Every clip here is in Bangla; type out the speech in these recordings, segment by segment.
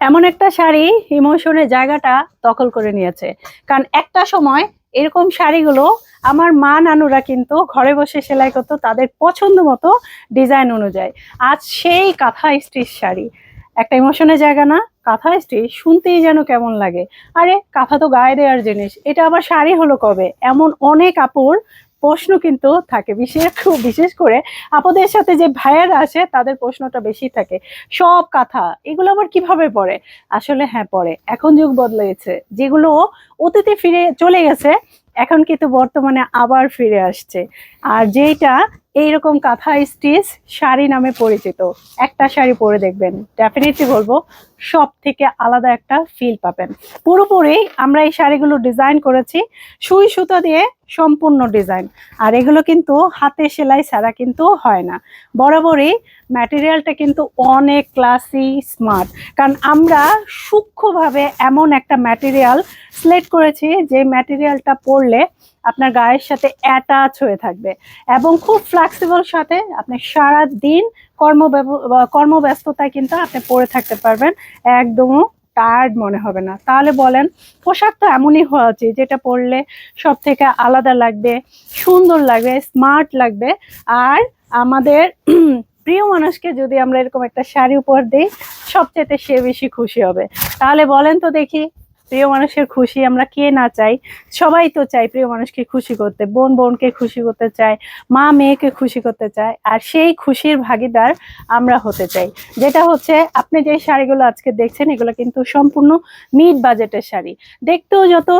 এমন একটা শাড়ি ইমোশনের জায়গাটা দখল করে নিয়েছে। কারণ একটা সময় এরকম শাড়িগুলো আমার মা নানুরা কিন্তু ঘরে বসে সেলাই করতো, তাদের পছন্দ মতো ডিজাইন অনুযায়ী। আজ সেই কাঁথা স্টিচ শাড়ি। একটা ইমোশনের জায়গা না, কাঁথা স্টিচ শুনতেই যেন কেমন লাগে। আরে, কাঁথা তো গায়ে দেওয়ার জিনিস। এটা আবার শাড়ি হলো কবে? এমন অনেক আপুর প্রশ্ন কিন্তু থাকে। বিশেষ বিশেষ করে আপনাদের সাথে যে ভাইয়ারা আসে তাদের প্রশ্নটা বেশি থাকে। সব কথা, এগুলো আবার কীভাবে পড়ে? আসলে হ্যাঁ পড়ে। এখন যুগ বদলেছে। যেগুলো অতীতে ফিরে চলে গেছে, এখন কিন্তু বর্তমানে আবার ফিরে আসছে। আর যেটা এইরকম কাঁথা স্টিচ শাড়ি নামে পরিচিত। একটা শাড়ি পরে দেখবেন। ডেফিনেটলি বলব সব থেকে আলাদা একটা ফিল পাবেন। পুরোপুরি আমরা এই শাড়িগুলো ডিজাইন করেছি, সুই সুতো দিয়ে সম্পূর্ণ ডিজাইন আর এগুলো কিন্তু হাতে সেলাই ছাড়া কিন্তু হয় না। বরাবরই ম্যাটেরিয়ালটা কিন্তু অনেক ক্লাসি স্মার্ট কারণ আমরা সূক্ষ্মভাবে এমন একটা ম্যাটেরিয়াল সিলেক্ট করেছি যে ম্যাটেরিয়ালটা পরলে আপনার গায়ের সাথে অ্যাটাচ হয়ে থাকবে এবং খুব ফ্লেক্সিবল সাথে আপনি সারা দিন কর্ম কর্মব্যস্ততায় কিন্তু আপনি পরে থাকতে পারবেন। একদমও টায়ার্ড মনে হবে না। তাহলে বলেন, পোশাক তো এমনই হওয়া উচিত যেটা পরলে সব থেকে আলাদা লাগবে, সুন্দর লাগবে স্মার্ট লাগবে। আর আমাদের প্রিয় মানুষকে যদি আমরা এরকম একটা শাড়ি উপহার দিই, সবচেয়ে সে বেশি খুশি হবে। তাহলে বলেন তো দেখি প্রিয় মানুষের খুশি আমরা কে না চাই? সবাই তো চাই প্রিয় মানুষকে খুশি করতে, বোন বোনকে খুশি করতে চায়, মা মেয়েকে খুশি করতে চায়, আর সেই খুশির ভাগিদার আমরা হতে চাই। যেটা হচ্ছে, আপনি যে শাড়িগুলো আজকে দেখছেন, এগুলো কিন্তু সম্পূর্ণ মিড বাজেটের শাড়ি। দেখতেও যত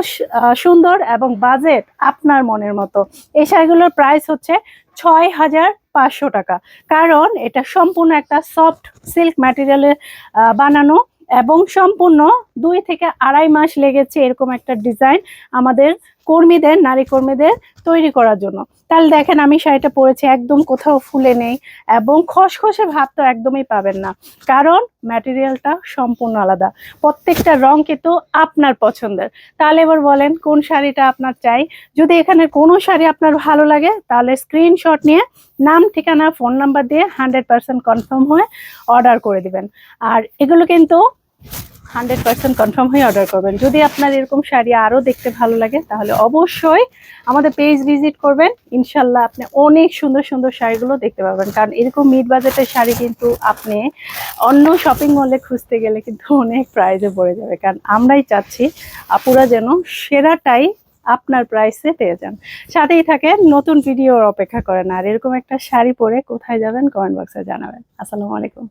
সুন্দর এবং বাজেট আপনার মনের মতো। এই শাড়িগুলোর প্রাইস হচ্ছে ছয় হাজার পাঁচশো টাকা। কারণ এটা সম্পূর্ণ একটা সফট সিল্ক ম্যাটেরিয়ালের বানানো এবং সম্পূর্ণ দুই থেকে আড়াই মাস লেগেছে এরকম একটা ডিজাইন আমাদের কর্মীদের, নারী কর্মীদের তৈরি করার জন্য। তাহলে দেখেন আমি শাড়িটা পরেছি, একদম কোথাও ফুলে নেই এবং খসখসে ভাব তো একদমই পাবেন না। কারণ ম্যাটেরিয়ালটা সম্পূর্ণ আলাদা। প্রত্যেকটা রং কিন্তু আপনার পছন্দের। তাহলে এবার বলেন, কোন শাড়িটা আপনার চাই? যদি এখানে কোনো শাড়ি আপনার ভালো লাগে, তাহলে স্ক্রিনশট নিয়ে নাম, ঠিকানা ফোন নাম্বার দিয়ে হান্ড্রেড পার্সেন্ট কনফার্ম হয়ে অর্ডার করে দিবেন। আর এগুলো কিন্তু হান্ড্রেড পার্সেন্ট কনফার্ম হয়ে অর্ডার করবেন। যদি আপনার এরকম শাড়ি আরও দেখতে ভালো লাগে, তাহলে অবশ্যই আমাদের পেজ ভিজিট করবেন। ইনশাল্লাহ আপনি অনেক সুন্দর সুন্দর শাড়িগুলো দেখতে পাবেন। কারণ এরকম মিড বাজেটের শাড়ি কিন্তু আপনি অন্য শপিং মলে খুঁজতে গেলে কিন্তু অনেক প্রাইজে পড়ে যাবে। কারণ আমরাই চাচ্ছি আপুরা যেন সেরাটাই আপনার প্রাইসে পেয়ে যান। সাথেই থাকে নতুন ভিডিওর অপেক্ষা করেন। আর এরকম একটা শাড়ি পরে কোথায় যাবেন কমেন্ট বক্সে জানাবেন। আসসালামু আলাইকুম।